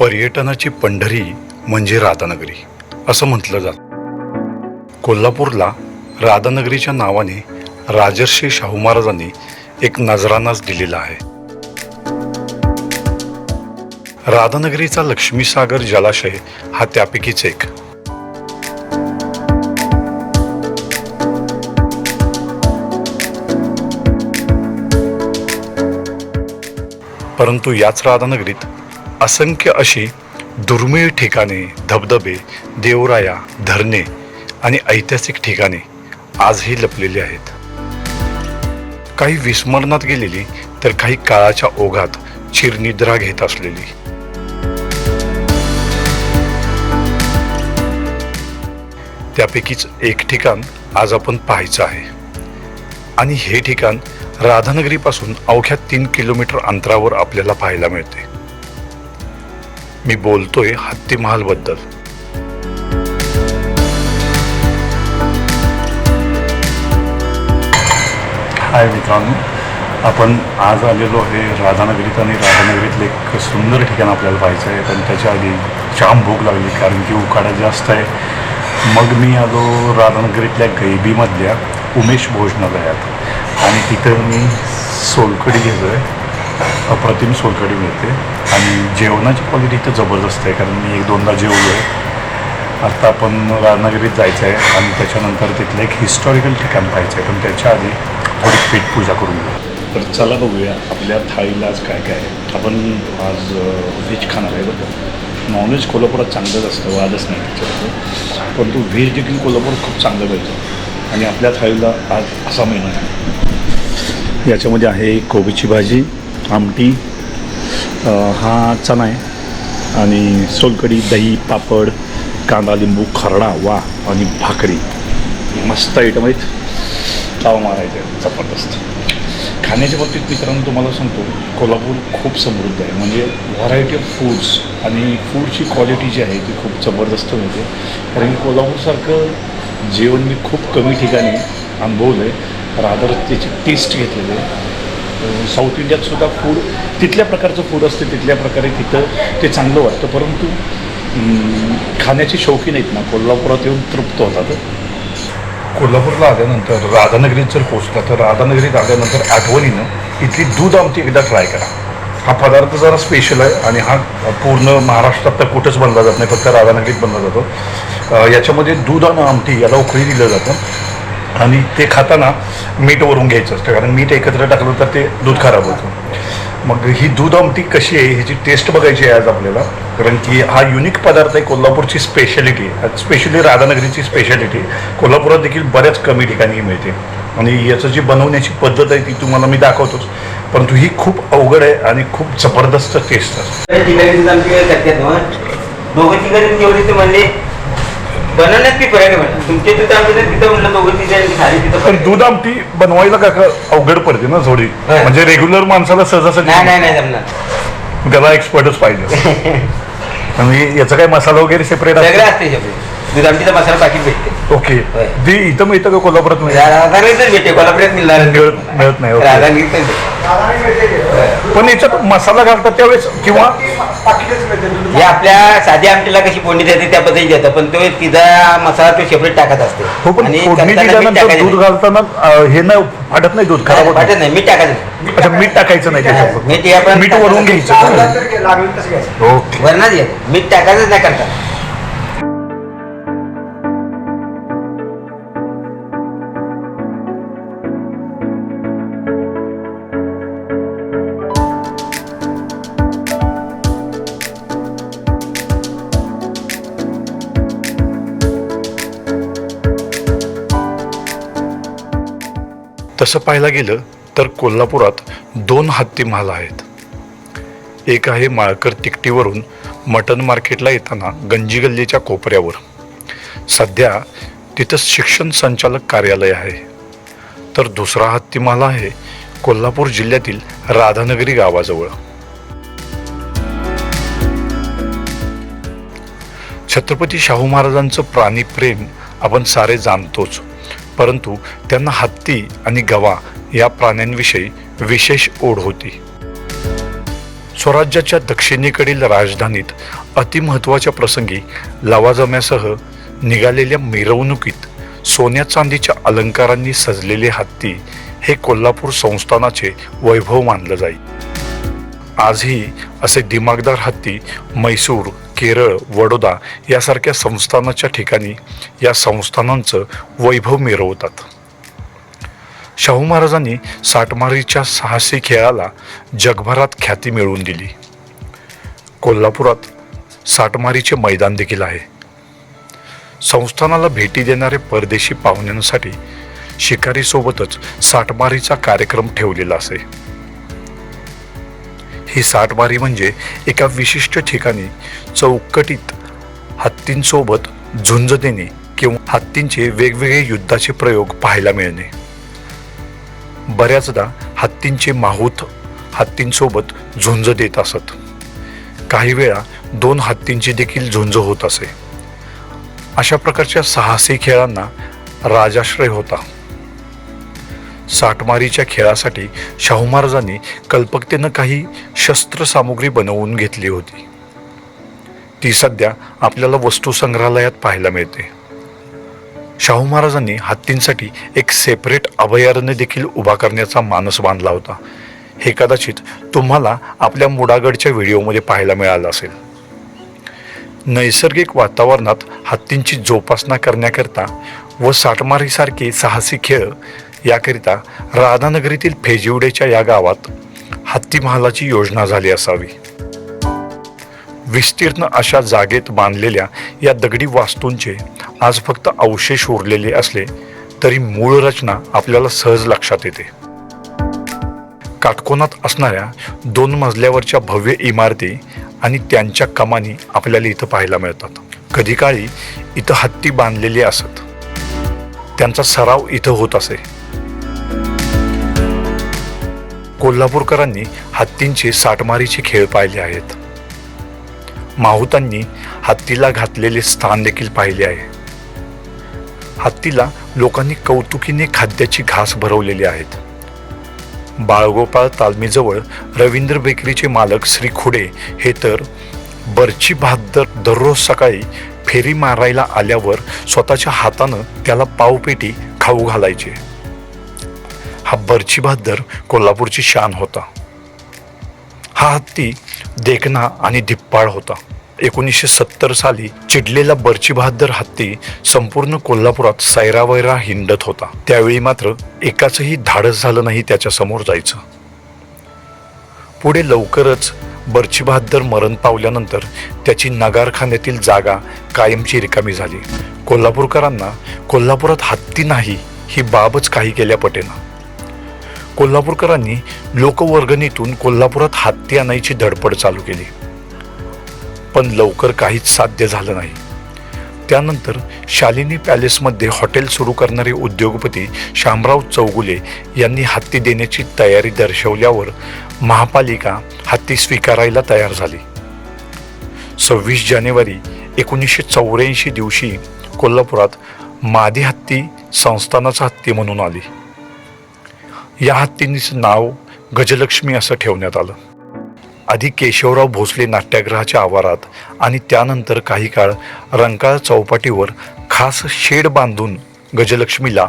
पर्यटनाची पंढरी म्हणजे राधानगरी असं म्हटलं जात. कोल्हापूरला राधानगरीच्या नावाने राजर्षी शाहू महाराजांनी एक नजरानाच दिलेला आहे. राधानगरीचा लक्ष्मीसागर जलाशय हा त्यापैकीच एक. परंतु याच राधानगरीत असंख्य अशी दुर्मिळ ठिकाणे धबधबे देवराया धरणे आणि ऐतिहासिक ठिकाणे आजही लपलेली आहेत. काही विस्मरणात गेलेली तर काही काळाच्या ओघात चिरनिद्रा घेत असलेली. त्यापैकीच एक ठिकाण आज आपण पाहायचं आहे. आणि हे ठिकाण राधानगरीपासून अवघ्या तीन किलोमीटर अंतरावर आपल्याला पाहायला मिळते. मी बोलतोय हत्ती महाल बद्दल हाय मित्रांनो आपण आज आलेलो आहे राधानगरीत आणि राधानगरीतलं एक सुंदर ठिकाण आपल्याला पाहायचं आहे. पण त्याच्या आधी जाम भूक लागली कारण की उकाडा जास्त आहे. मग मी आलो राधानगरीतल्या गैबीमधल्या उमेश भोजनालयात आणि तिथं मी सोलकडी घेतो आहे अप्रतिम सोलकडी मिळते. आणि जेवणाची क्वालिटी इथं जबरदस्त आहे कारण मी एक दोनदा जेवलो आहे. आत्ता आपण रानागिरीत जायचं आहे आणि त्याच्यानंतर तिथलं एक हिस्टॉरिकल ठिकाण पाहायचं आहे पण त्याच्या आधी थोडी पेटपूजा करून घेऊ. तर चला बघूया आपल्या थाळीला आज काय काय आहे. आपण आज व्हेज खाणार आहे बघा नॉनव्हेज कोल्हापुरात चांगलंच असतं वादच नाही त्याच्याबद्दल परंतु व्हेज देखील कोल्हापुरात खूप चांगलं पाहिजे आणि आपल्या थाळीला आज असा मेनू आहे. याच्यामध्ये आहे कोबीची भाजी आमटी हा चणा आहे. आणि सोलकडी दही पापड कांदा लिंबू खरडा वा आणि भाकरी. मस्त आयटम आहेत. ताव मारायचं. जबरदस्त. खाण्याच्या बाबतीत मित्रांनो तुम्हाला सांगतो कोल्हापूर खूप समृद्ध आहे. म्हणजे व्हरायटी ऑफ फूड्स आणि फूडची क्वालिटी जी आहे ती खूप जबरदस्त मिळते कारण कोल्हापूरसारखं जेवण मी खूप कमी ठिकाणी अनुभवलं आहे रादर त्याची टेस्ट घेतलेली आहे. साऊथ इंडियात सुद्धा फूड तिथल्या प्रकारचं फूड असते तिथल्या प्रकारे तिथं ते चांगलं वाटतं. परंतु खाण्याची खाण्याचे शौकीन आहेत ना कोल्हापुरात येऊन तृप्त होतात. कोल्हापूरला आल्यानंतर राधानगरीत जर पोचला तर राधानगरीत आल्यानंतर आठवणीनं इथली दूध आमटी एकदा ट्राय करा. हा पदार्थ जरा स्पेशल आहे आणि हा पूर्ण महाराष्ट्रात तर कुठंच बनला जात नाही फक्त राधानगरीत बनला जातो. याच्यामध्ये दूध आणि आमटी याला उकळी दिलं जातं. आणि ते खाताना मीठ वरून घ्यायचं असतं. कारण मीठ एकत्र टाकलं तर ते दूध खराब होतं. मग ही दूध आमटी कशी आहे ह्याची टेस्ट बघायची आहे आज आपल्याला. कारण की हा युनिक पदार्थ आहे कोल्हापूरची स्पेशालिटी स्पेशली राधानगरीची स्पेशालिटी कोल्हापुरात देखील बऱ्याच कमी ठिकाणी मिळते. आणि याचं जी बनवण्याची पद्धत आहे ती तुम्हाला मी दाखवतोच. परंतु ही खूप अवघड आहे आणि खूप जबरदस्त टेस्ट असते. ते फरक तुमच्या तिथं आमच्या तिथं म्हणलं दोघं खाली तिथं पण फरक. दूध आमटी बनवायला का का अवघड पडते ना थोडी होय. म्हणजे रेग्युलर माणसाला नाही सहजासहजी नाही नाही जमणार त्याला एक्सपर्टच पाहिजे आणि याचा काय मसाला वगैरे सेपरेट सगळं असते शेवटी दूध आमटीचा मसाला पाकिट भेटते ओके होय. ती इथं मिळतं का कोल्हापुरात मिळतं राधानगरीतच भेटते कोल्हापुरात मिळणार मिळत- मिळत नाही, ओके. राधानगरीतच भेटते. पण याच्यात मसाला घालतात त्यावेळेस किंवा? हे आपल्या साध्या आमटीला कशी फोडणी देते त्या पद्धतीने देतं पण तो तिचा मसाला तो सेपरेट टाकत असते. हो पण आणि फोडणी करताना मीठ दिल्यानंतर टाकायचं दूध नाही. घालताना अं, हे नाही फाटत नाही दूध खराब होत वाटत नाही. नाही मीठ टाकायचं नाही. अच्छा मीठ टाकायचं. नाही मीठ हे त्याच्यात आपण मीठ वरून घ्यायचं. ओके. वरणाच घे मीठ टाकायचंच नाही करता तसं पाहायला गेलं तर कोल्हापुरात दोन हत्ती महाल आहेत. एक आहे माळकर तिकटीवरून मटन मार्केटला येताना गंजी गल्लीच्या कोपऱ्यावर. सध्या तिथं शिक्षण संचालक कार्यालय आहे. तर दुसरा हत्ती महाल आहे कोल्हापूर जिल्ह्यातील राधानगरी गावाजवळ. छत्रपती शाहू महाराजांचं प्राणी प्रेम आपण सारे जाणतोच. परंतु त्यांना हत्ती आणि गवा या प्राण्यांविषयी विशेष ओढ होती. स्वराज्याच्या दक्षिणेकडील राजधानीत अतिमहत्वाच्या प्रसंगी लवाजम्यासह निघालेल्या मिरवणुकीत सोन्या चांदीच्या अलंकारांनी सजलेले हत्ती हे कोल्हापूर संस्थानाचे वैभव मानलं जाईल आजही असे दिमागदार हत्ती मैसूर केरळ वडोदा यासारख्या संस्थानाच्या ठिकाणी या संस्थानांचं वैभव मिरवतात. शाहू महाराजांनी साठमारीच्या साहसी खेळाला जगभरात ख्याती मिळवून दिली. कोल्हापुरात साठमारीचे मैदान देखील आहे. संस्थानाला भेटी देणारे परदेशी पाहुण्यांसाठी शिकारीसोबतच साठमारीचा कार्यक्रम ठेवलेला असे. ही साठमारी म्हणजे एका विशिष्ट ठिकाणी चौकटीत हत्तींसोबत झुंज देणे किंवा हत्तींचे वेगवेगळे युद्धाचे प्रयोग पाहायला मिळणे. बऱ्याचदा हत्तींचे माहूत हत्तींसोबत झुंज देत असत. काही वेळा दोन हत्तींची देखील झुंज होत असे. अशा प्रकारच्या साहसी खेळांना राजाश्रय होता. साठमारीच्या खेळासाठी शाहू महाराजांनी कल्पकतेनं काही शस्त्रसामुग्री बनवून घेतली होती. ती सध्या आपल्याला वस्तू संग्रहालयात पाहायला मिळते. शाहू महाराजांनी हत्तींसाठी एक सेपरेट अभयारण्य देखील उभा करण्याचा मानस बांधला होता. हे कदाचित तुम्हाला आपल्या मुडागडच्या व्हिडिओमध्ये पाहायला मिळालं असेल. नैसर्गिक वातावरणात हत्तींची जोपासना करण्याकरता व साठमारीसारखे साहसी खेळ याकरिता राधानगरीतील फेजिवडेच्या या गावात हत्ती महालाची योजना झाली असावी. विस्तीर्ण अशा जागेत बांधलेल्या या दगडी वास्तूंचे आज फक्त अवशेष उरलेले असले तरी मूळ रचना आपल्याला सहज लक्षात येते. काटकोनात असणाऱ्या दोन मजल्यावरच्या भव्य इमारती आणि त्यांच्या कमानी आपल्याला इथं पाहायला मिळतात. कधी काळी इथं हत्ती बांधलेली असत. त्यांचा सराव इथं होत असे. कोल्हापूरकरांनी हत्तींची साठमारीचे खेळ पाहिले आहेत. माहुतांनी हत्तीला घातलेले स्थान देखील पाहिले आहे. हत्तीला लोकांनी कौतुकीने खाद्याची घास भरवलेली आहेत. बाळगोपाळ तालमीजवळ रवींद्र बेकरीचे मालक श्री खुडे हे तर बर्ची भात दर दररोज सकाळी फेरी मारायला आल्यावर स्वतःच्या हातानं त्याला पावपेटी खाऊ घालायचे. हा बर्ची भात कोल्हापूरची शान होता. हा हत्ती देखना आणि धिप्पाळ होता. एकोणीसशे सत्तर साली चिडलेला बर्ची बहादर हत्ती संपूर्ण कोल्हापुरात सैरावैरा हिंडत होता. त्यावेळी मात्र एकाचंही धाडस झालं नाही त्याच्यासमोर जायचं. पुढे लवकरच बर्ची बहादर मरण पावल्यानंतर त्याची नगारखान्यातील जागा कायमची रिकामी झाली. कोल्हापूरकरांना कोल्हापुरात हत्ती नाही ही बाबच काही केल्या पटेना. कोल्हापूरकरांनी लोकवर्गणीतून कोल्हापुरात हत्ती आणायची धडपड चालू केली. पण लवकर काहीच साध्य झालं नाही. त्यानंतर शालिनी पॅलेसमध्ये हॉटेल सुरू करणारे उद्योगपती शामराव चौगुले यांनी हत्ती देण्याची तयारी दर्शवल्यावर महापालिका हत्ती स्वीकारायला तयार झाली. सव्वीस जानेवारी एकोणीसशे चौऱ्याऐंशी दिवशी कोल्हापुरात मादी हत्ती संस्थानाचा हत्ती म्हणून आली. या हत्तींचं नाव गजलक्ष्मी असं ठेवण्यात आलं. आधी केशवराव भोसले नाट्यगृहाच्या आवारात आणि त्यानंतर काही काळ रंकाळ चौपाटीवर खास शेड बांधून गजलक्ष्मीला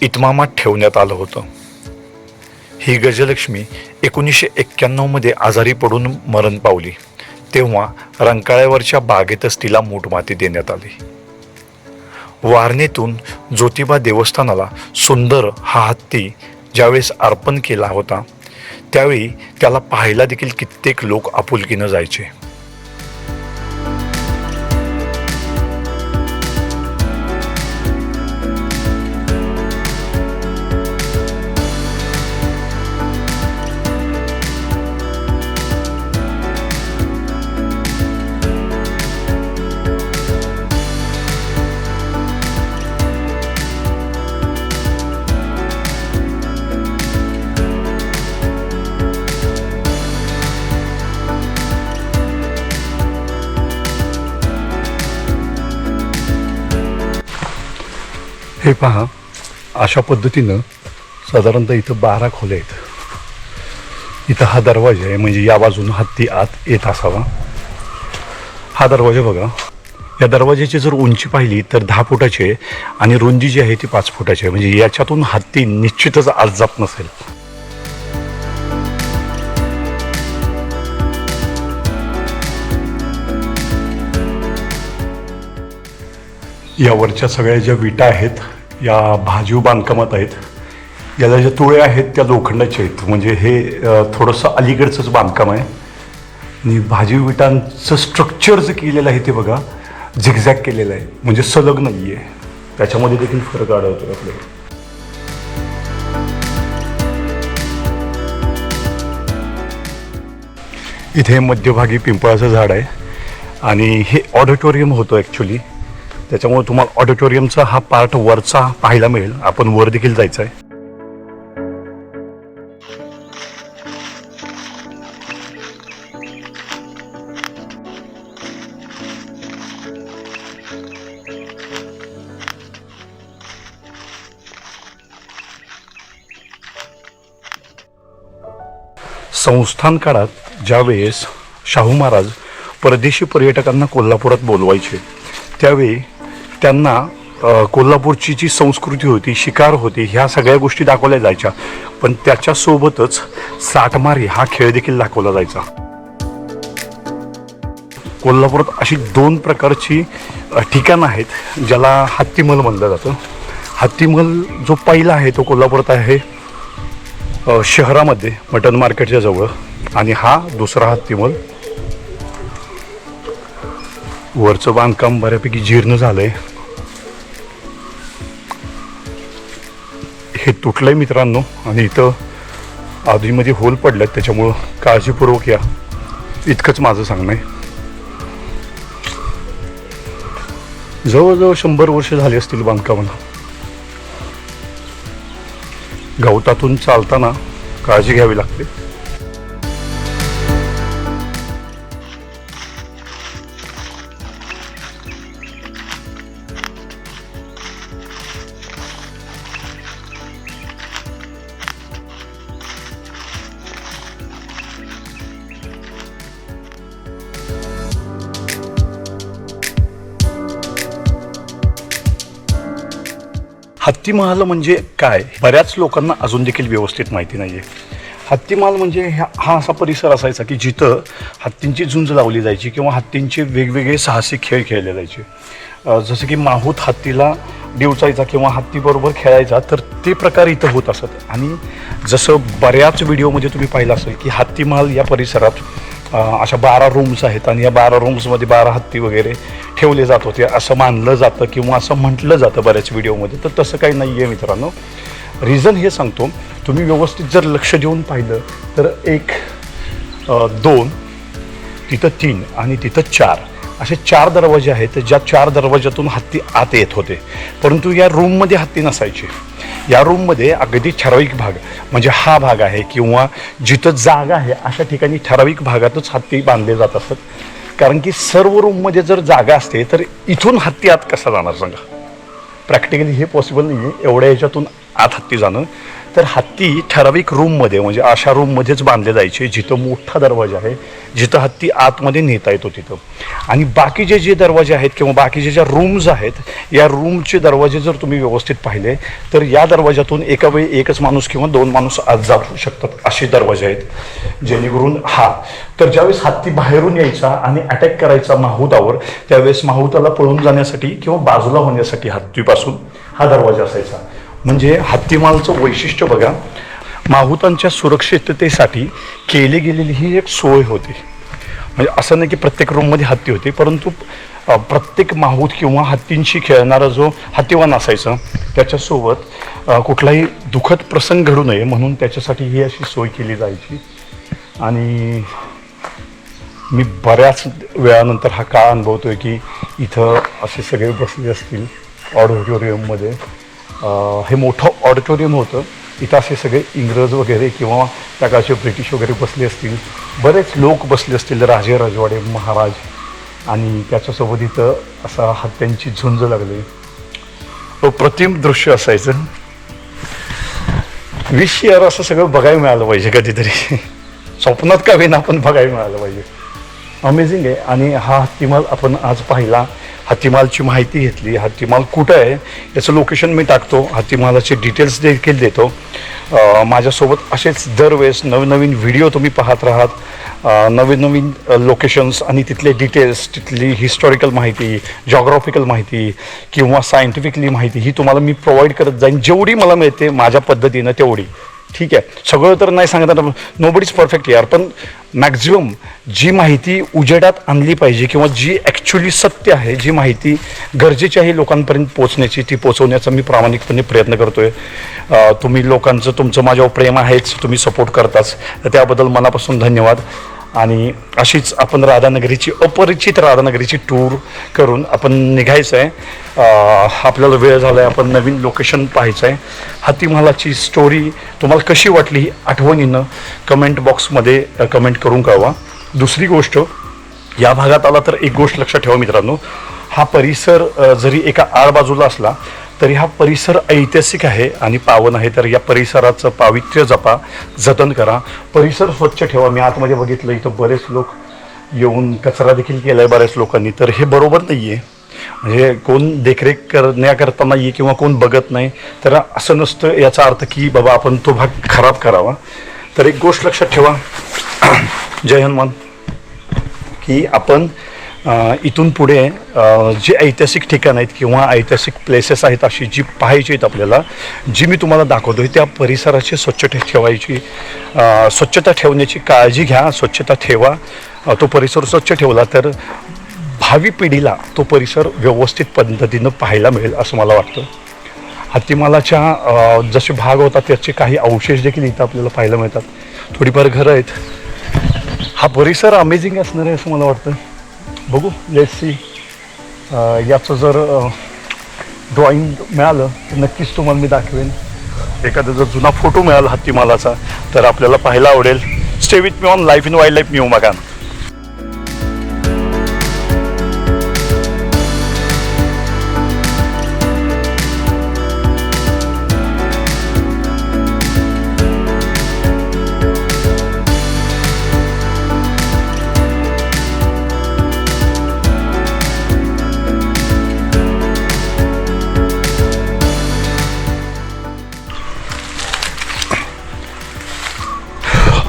इतमामात ठेवण्यात आलं होतं. ही गजलक्ष्मी एकोणीसशे एक्क्याण्णवमध्ये आजारी पडून मरण पावली तेव्हा रंकाळ्यावरच्या बागेतच तिला मूठमाती देण्यात आली. वारणेतून ज्योतिबा देवस्थानाला सुंदर हा हत्ती ज्यावेळेस अर्पण केला होता त्यावेळी त्याला पाहायला देखील कित्येक लोक आपुलकीनं जायचे. पहा अशा पद्धतीनं साधारणतः इथं बारा खोल्या आहेत. इथं हा दरवाजा आहे म्हणजे या बाजून हत्ती आत येत असावा. हा दरवाजा बघा या दरवाजाची जर उंची पाहिली तर दहा फुटाची आहे आणि रुंदी जी आहे ती पाच फुटाची आहे म्हणजे याच्यातून हत्ती निश्चितच आज जात नसेल. यावरच्या सगळ्या ज्या विटा आहेत या भाजीव बांधकामात आहेत. याला ज्या तुळे आहेत त्या लोखंडाच्या आहेत. म्हणजे हे थोडंसं अलीकडचंच बांधकाम आहे. आणि भाजीव विटांचं स्ट्रक्चर जे केलेलं आहे ते बघा झिगझॅग केलेलं आहे. म्हणजे सलग नाही आहे त्याच्यामध्ये देखील फरक आढळतो आपल्याला. इथे मध्यभागी पिंपळाचं झाड आहे. आणि हे ऑडिटोरियम होतं ॲक्च्युली त्याच्यामुळे तुम्हाला ऑडिटोरियमचा हा पार्ट वरचा पाहायला मिळेल. आपण वर देखील जायचं आहे संस्थान काळात ज्यावेळेस शाहू महाराज परदेशी पर्यटकांना कोल्हापुरात बोलवायचे त्यावेळी त्यांना अ, कोल्हापूरची जी संस्कृती होती शिकार होती ह्या सगळ्या गोष्टी दाखवल्या जायच्या. पण त्याच्यासोबतच साठमारी हा खेळ देखील दाखवला जायचा. कोल्हापुरात अशी दोन प्रकारची अ, ठिकाणं आहेत ज्याला हत्तीमल म्हणलं जातं. हत्तीमल जो पहिला आहे तो कोल्हापुरात आहे अ, शहरामध्ये मटन मार्केटच्या जवळ. आणि हा दुसरा हत्तीमल वरचं बांधकाम बऱ्यापैकी जीर्ण झालंय. हे तुटलंय मित्रांनो आणि इथं आधीमध्ये होल पडलेत त्याच्यामुळं काळजीपूर्वक या. इतकंच माझं सांगणं आहे. जवळजवळ शंभर वर्ष झाली असतील बांधकामाला. गवतातून चालताना काळजी घ्यावी लागते. हत्तीमहाल म्हणजे काय? बऱ्याच लोकांना अजून देखील व्यवस्थित माहिती नाही आहे हत्तीमहाल म्हणजे ह्या- हा असा परिसर असायचा की जिथं हत्तींची झुंज लावली जायची किंवा हत्तींचे वेगवेगळे साहसी खेळ खेळले जायचे. जसं की माहूत हत्तीला डिवचायचा किंवा हत्तीबरोबर खेळायचा तर ते प्रकार इथं होत असत. आणि जसं बऱ्याच व्हिडिओमध्ये तुम्ही पाहिलं असेल की हत्तीमहाल या परिसरात अशा बारा रूम्स आहेत आणि या बारा रूम्समध्ये बारा हत्ती वगैरे ठेवले जात होते. असं मानलं जातं किंवा असं म्हटलं जातं बऱ्याच व्हिडिओमध्ये तर तसं काही नाही आहे मित्रांनो. रिझन हे सांगतो. तुम्ही व्यवस्थित जर लक्ष देऊन पाहिलं तर एक दोन तिथं तीन आणि तिथं चार. असे चार दरवाजे आहेत ज्या चार दरवाज्यातून हत्ती आत येत होते. परंतु या रूममध्ये हत्ती नसायचे. या रूममध्ये अगदी ठराविक भाग म्हणजे हा भाग आहे किंवा जिथं जागा आहे अशा ठिकाणी ठराविक भागातच हत्ती बांधले जात असत कारण की सर्व रूममध्ये जर जागा असते तर इथून हत्ती आत कसा जाणार सांगा? प्रॅक्टिकली हे पॉसिबल नाही आहे एवढ्या याच्यातून आत हत्ती जाणं. तर हत्ती ठराविक रूममध्ये म्हणजे अशा रूममध्येच बांधले जायचे जिथं मोठा दरवाजा आहे जिथं हत्ती आतमध्ये नेता येतो तिथं. आणि बाकीचे जे दरवाजे आहेत किंवा बाकीचे ज्या रूम्स आहेत या रूमचे दरवाजे जर तुम्ही व्यवस्थित पाहिले तर या दरवाजातून एका वेळी एकच माणूस किंवा दोन माणूस आत जाऊ शकतात असे दरवाजे आहेत. जेणेकरून हा. तर ज्यावेळेस हत्ती बाहेरून यायचा आणि अटॅक करायचा माहुतावर त्यावेळेस माहुताला पळून जाण्यासाठी किंवा बाजूला होण्यासाठी हत्तीपासून हा दरवाजा असायचा. म्हणजे हत्तीमालचं वैशिष्ट्य बघा. माहुतांच्या सुरक्षिततेसाठी केली गेलेली ही एक सोय होती. म्हणजे असं नाही की प्रत्येक रूममध्ये हत्ती होती परंतु प्रत्येक माहूत किंवा हत्तींशी खेळणारा जो हत्तीवान असायचा त्याच्यासोबत कुठलाही दुःखद प्रसंग घडू नये म्हणून त्याच्यासाठी ही अशी सोय केली जायची. आणि मी बऱ्याच वेळानंतर हा काळ अनुभवतोय की इथं असे सगळे बसले असतील ऑडिटोरियममध्ये हे मोठं ऑडिटोरियम होतं. इथं असे सगळे इंग्रज वगैरे किंवा त्या काळचे ब्रिटिश वगैरे बसले असतील. बरेच लोक बसले असतील राजे राजवाडे महाराज आणि त्याच्यासोबत इथं असा हत्यांची झुंज लागली. प्रतिम दृश्य असायचं. वीस इयर असं सगळं बघायला मिळालं पाहिजे कधीतरी. स्वप्नात का होईना आपण बघायला मिळालं पाहिजे. अमेझिंग आहे. आणि हा हत्तीमाल आपण आज पाहिला. हत्तीमालची माहिती घेतली. हत्तीमाल कुठं आहे याचं लोकेशन मी टाकतो. हत्तीमालाचे डिटेल्स देखील देतो. माझ्यासोबत असेच दरवेळेस नवनवीन व्हिडिओ तुम्ही पाहत राहात. नवीन नवीन लोकेशन्स आणि तिथले डिटेल्स तिथली हिस्टॉरिकल माहिती जॉग्राफिकल माहिती किंवा सायंटिफिकली माहिती ही तुम्हाला मी प्रोव्हाइड करत जाईन. जेवढी मला मिळते माझ्या पद्धतीनं तेवढी. ठीक आहे. सगळं तर नाही सांगत नो बडीज परफेक्ट यार. पण मॅक्झिमम जी माहिती उजेडात आणली पाहिजे किंवा जी ॲक्च्युली सत्य आहे जी माहिती गरजेची आहे लोकांपर्यंत पोचण्याची ती पोचवण्याचा मी प्रामाणिकपणे प्रयत्न करतो आहे तुम्ही लोकांचं तुमचं माझ्यावर प्रेम आहेच तुम्ही सपोर्ट करताच. तर त्याबद्दल मनापासून धन्यवाद. आणि अशीच आपण राधानगरीची अपरिचित राधानगरीची टूर करून आपण निघायचं आहे आपल्याला वेळ झाला आहे आपण नवीन लोकेशन पाहायचं आहे हातीमालाची स्टोरी तुम्हाला कशी वाटली ही आठवणीनं कमेंट बॉक्समध्ये कमेंट करून कळवा. दुसरी गोष्ट या भागात आला तर एक गोष्ट लक्षात ठेवा मित्रांनो. हा परिसर जरी एका आडबाजूला असला तरी हा परिसर ऐतिहासिक आहे आणि पावन आहे. तर या परिसराचं पावित्र्य जपा जतन करा. परिसर स्वच्छ ठेवा. मी आतमध्ये बघितलं इथं बरेच लोक येऊन कचरा देखील केला आहे बऱ्याच लोकांनी. तर हे बरोबर नाही आहे म्हणजे कोण देखरेख करण्याकरता नाही किंवा कोण बघत नाही तर असं नसतं. याचा अर्थ की बाबा आपण तो भाग खराब करावा. तर एक गोष्ट लक्षात ठेवा. जय हनुमान. की आपण इथून पुढे जी जे ऐतिहासिक ठिकाणं आहेत किंवा ऐतिहासिक प्लेसेस आहेत अशी जी पाहायची आहेत आपल्याला जी मी तुम्हाला दाखवतो त्या परिसराची स्वच्छता ठेवायची स्वच्छता ठेवण्याची काळजी घ्या स्वच्छता ठेवा. तो परिसर स्वच्छ ठेवला तर भावी पिढीला तो परिसर व्यवस्थित पद्धतीनं पाहायला मिळेल असं मला वाटतं. हत्तीमालाच्या जसे भाग होतात त्याचे काही अवशेष देखील इथं आपल्याला पाहायला मिळतात. थोडीफार घरं आहेत. हा परिसर अमेझिंग असणार आहे असं मला वाटतं. बघू लेट सी याचं जर ड्रॉइंग मिळालं तर नक्कीच तुम्हाला मी दाखवेन. एखादा जर जुना फोटो मिळाला हत्तीमालाचा तर आपल्याला पाहायला आवडेल. Stay with me on life in wild life new मकान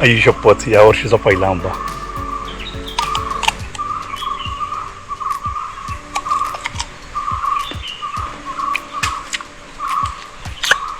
आई शपथ या वर्षीचा पहिला आंबा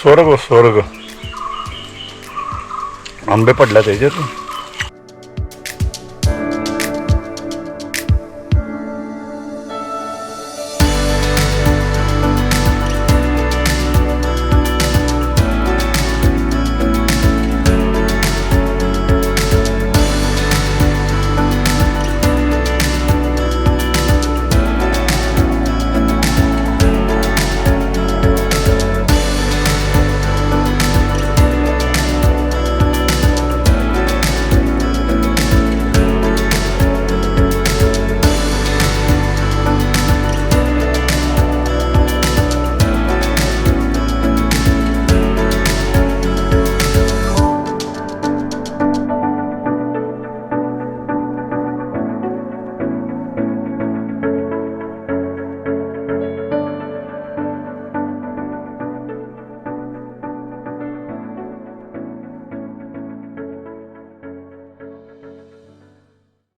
स्वर्ग स्वर्ग आंबे पडल्या त्याच्यात